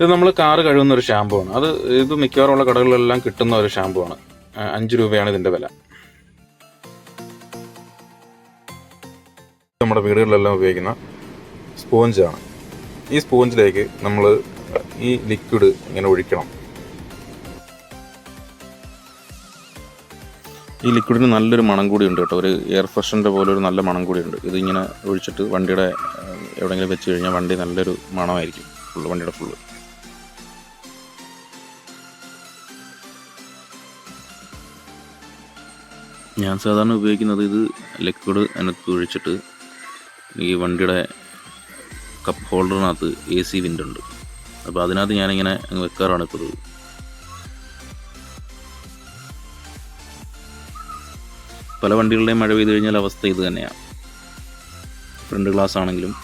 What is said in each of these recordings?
ഇത് നമ്മൾ കാറ് കഴുകുന്ന ഒരു ഷാമ്പു ആണ് അത് ഇത് മിക്കവാറും ഉള്ള കടകളിലെല്ലാം കിട്ടുന്ന ഒരു ഷാമ്പു ആണ് അഞ്ച് രൂപയാണ് ഇതിന്റെ വില. നമ്മുടെ വീടുകളിലെല്ലാം ഉപയോഗിക്കുന്ന സ്പോഞ്ചാണ്. ഈ സ്പോഞ്ചിലേക്ക് നമ്മൾ ഈ ലിക്വിഡ് ഇങ്ങനെ ഒഴിക്കണം. ഈ ലിക്വിഡിന് നല്ലൊരു മണം കൂടി ഉണ്ട് കേട്ടോ. ഒരു എയർ ഫ്രഷറിന്റെ പോലെ ഒരു നല്ല മണം കൂടി ഉണ്ട്. ഇതിങ്ങനെ ഒഴിച്ചിട്ട് വണ്ടിയുടെ എവിടെയെങ്കിലും വെച്ച് കഴിഞ്ഞാൽ വണ്ടി നല്ലൊരു മണമായിരിക്കും. ഫുള്ള് വണ്ടിയുടെ ഫുള്ള്. ഞാൻ സാധാരണ ഉപയോഗിക്കുന്നത് ഇത് ലിക്വിഡ് അതിനകത്ത് ഒഴിച്ചിട്ട് ഈ വണ്ടിയുടെ കപ്പ് ഹോൾഡറിനകത്ത് എ സി വിൻഡ് ഉണ്ട്. അപ്പോൾ അതിനകത്ത് ഞാനിങ്ങനെ അങ്ങ് വെക്കാറാണ് പതിവ് പല വണ്ടികളുടെയും മഴ പെയ്ത് കഴിഞ്ഞാൽ അവസ്ഥ ഇത് തന്നെയാണ് ഫ്രണ്ട് ഗ്ലാസ് ആണെങ്കിലും.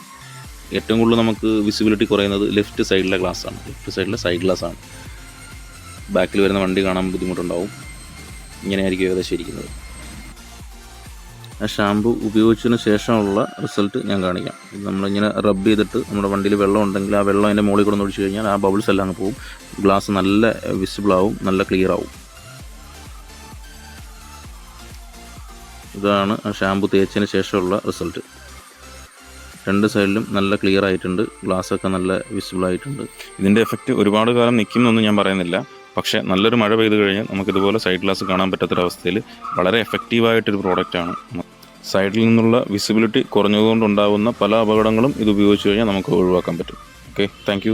ഏറ്റവും കൂടുതൽ നമുക്ക് വിസിബിലിറ്റി കുറയുന്നത് ലെഫ്റ്റ് സൈഡിലെ ഗ്ലാസ് ആണ്. ലെഫ്റ്റ് സൈഡിലെ സൈഡ് ഗ്ലാസ് ആണ്. ബാക്കിൽ വരുന്ന വണ്ടി കാണാൻ ബുദ്ധിമുട്ടുണ്ടാവും. ഇങ്ങനെയായിരിക്കും ഏകദേശം ഇരിക്കുന്നത്. ആ ഷാമ്പു ഉപയോഗിച്ചതിന് ശേഷമുള്ള റിസൾട്ട് ഞാൻ കാണിക്കാം. നമ്മളിങ്ങനെ റബ്ബ് ചെയ്തിട്ട് നമ്മുടെ വണ്ടിയിൽ വെള്ളം ഉണ്ടെങ്കിൽ ആ വെള്ളം അതിന്റെ മുകളിൽ കൂടെ ഒഴിച്ച് കഴിഞ്ഞാൽ ആ ബബിൾസ് എല്ലാം അങ്ങ് പോകും. ഗ്ലാസ് നല്ല വിസിബിൾ ആവും നല്ല ക്ലിയർ ആവും. ഇതാണ് ആ ഷാമ്പു തേച്ചതിന് ശേഷമുള്ള റിസൾട്ട്. രണ്ട് സൈഡിലും നല്ല ക്ലിയർ ആയിട്ടുണ്ട് ഗ്ലാസ് ഒക്കെ നല്ല വിസിബിൾ ആയിട്ടുണ്ട്. ഇതിന്റെ എഫക്റ്റ് ഒരുപാട് കാലം നിൽക്കുമെന്നൊന്നും ഞാൻ പറയുന്നില്ല. പക്ഷേ നല്ലൊരു മഴ പെയ്തു കഴിഞ്ഞാൽ നമുക്കിതുപോലെ സൈഡ് ഗ്ലാസ് കാണാൻ പറ്റാത്തൊരവസ്ഥയിൽ വളരെ എഫക്റ്റീവായിട്ടൊരു പ്രോഡക്റ്റാണ് സൈഡിൽ നിന്നുള്ള വിസിബിലിറ്റി കുറഞ്ഞതുകൊണ്ടുണ്ടാകുന്ന പല അപകടങ്ങളും ഇത് ഉപയോഗിച്ച് കഴിഞ്ഞാൽ നമുക്ക് ഒഴിവാക്കാൻ പറ്റും. Okay thank